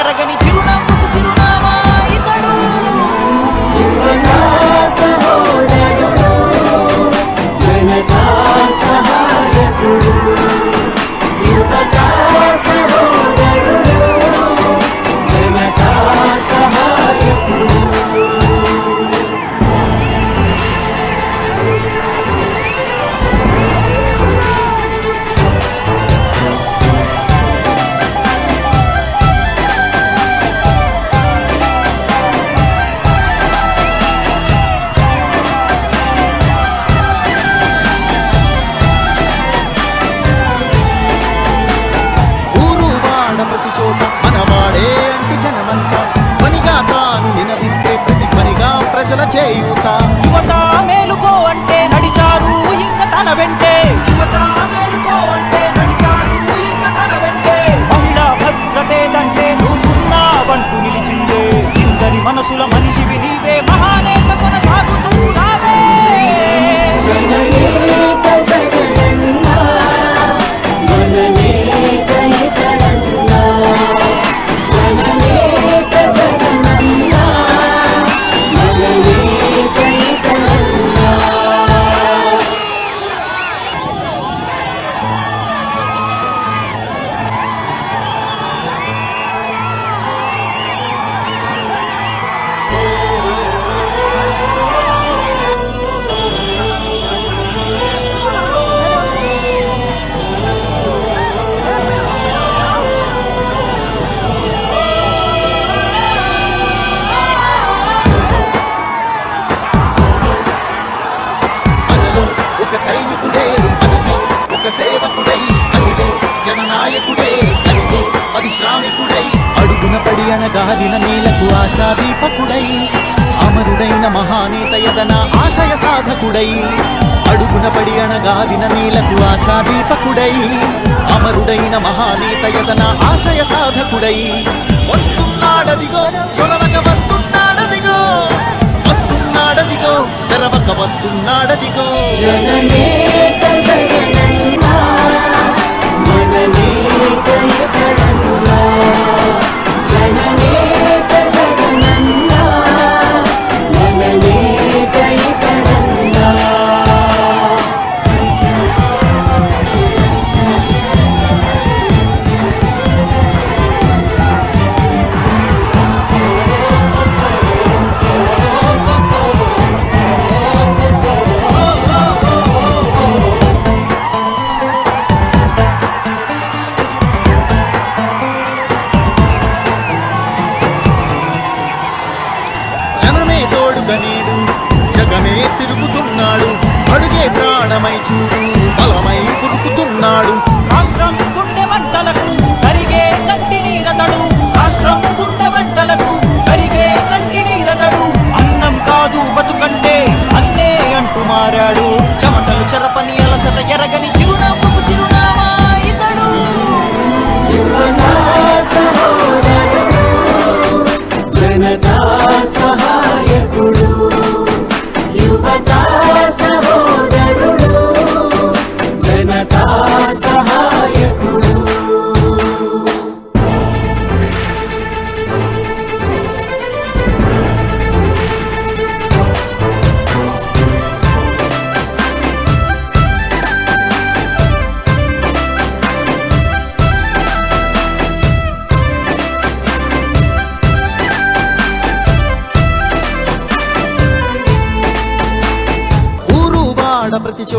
ఎరగని చిరునవ్వు. చేయుత. యువత నాయకుడే కలిగే అది శ్రామికుడై. అడుగున పడి అణగారిన నేలకు ఆశాదీపకుడై అమరుడైన మహానేత యదన ఆశయ సాధకుడై. అడుగున పడి అణగారిన నేలకు ఆశాదీపకుడై అమరుడైన మహానేత యదన ఆశయ సాధకుడై. వస్తున్నాడదిగో చొలవక వస్తున్నాడదిగో. వస్తున్నాడదిగో తెరవక వస్తున్నాడదిగో. జననేత జగనన్నా ప్రాణమై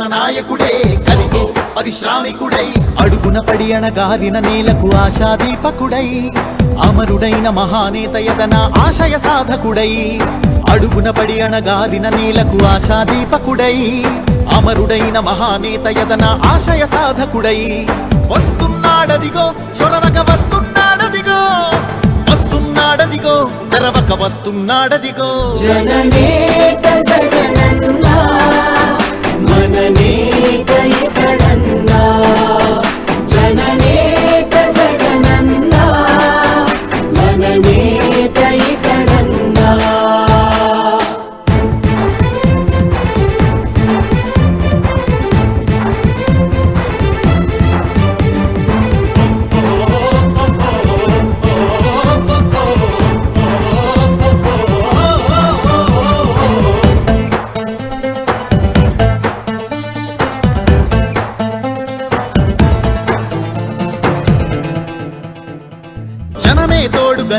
జన నాయకుడే కలిగే పరిశ్రామికుడై. అడుగున పడి అణగారిన నేలకు ఆశాదీపకుడై. అమరుడైన మహానేత యదన ఆశయ సాధకుడై. అడుగున పడి అణగారిన నేలకు ఆశాదీపకుడై. అమరుడైన మహానేత యదన ఆశయ సాధకుడై. వస్తున్నాడదిగో చొరవక వస్తున్నాడదిగో. వస్తున్నాడదిగో తెరవక వస్తున్నాడదిగో. జననేత జగనన్నా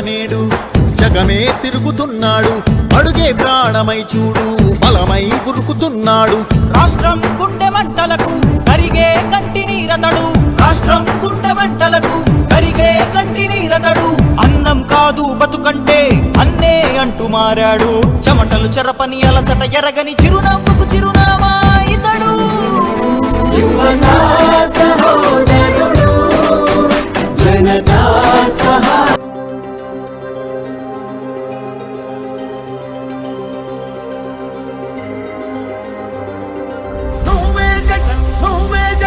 నేడు జగమే తిరుగుతున్నాడు. అడుగే ప్రాణమై చూడు. బలమై కురుకుతున్నాడు రాష్ట్రం గుండె మంటలకు కరిగే కంటి నీరతడు. రాష్ట్రం గుండె మంటలకు కరిగే కంటి నీరతడు. అన్నం కాదు బతుకంటే అన్నే అంటూ మారాడు. చెమటలు చెరపని అలసట ఎరగని చిరునవ్వుకు చిరునామా ఇతడు యువతా సహోదరుడు జనతా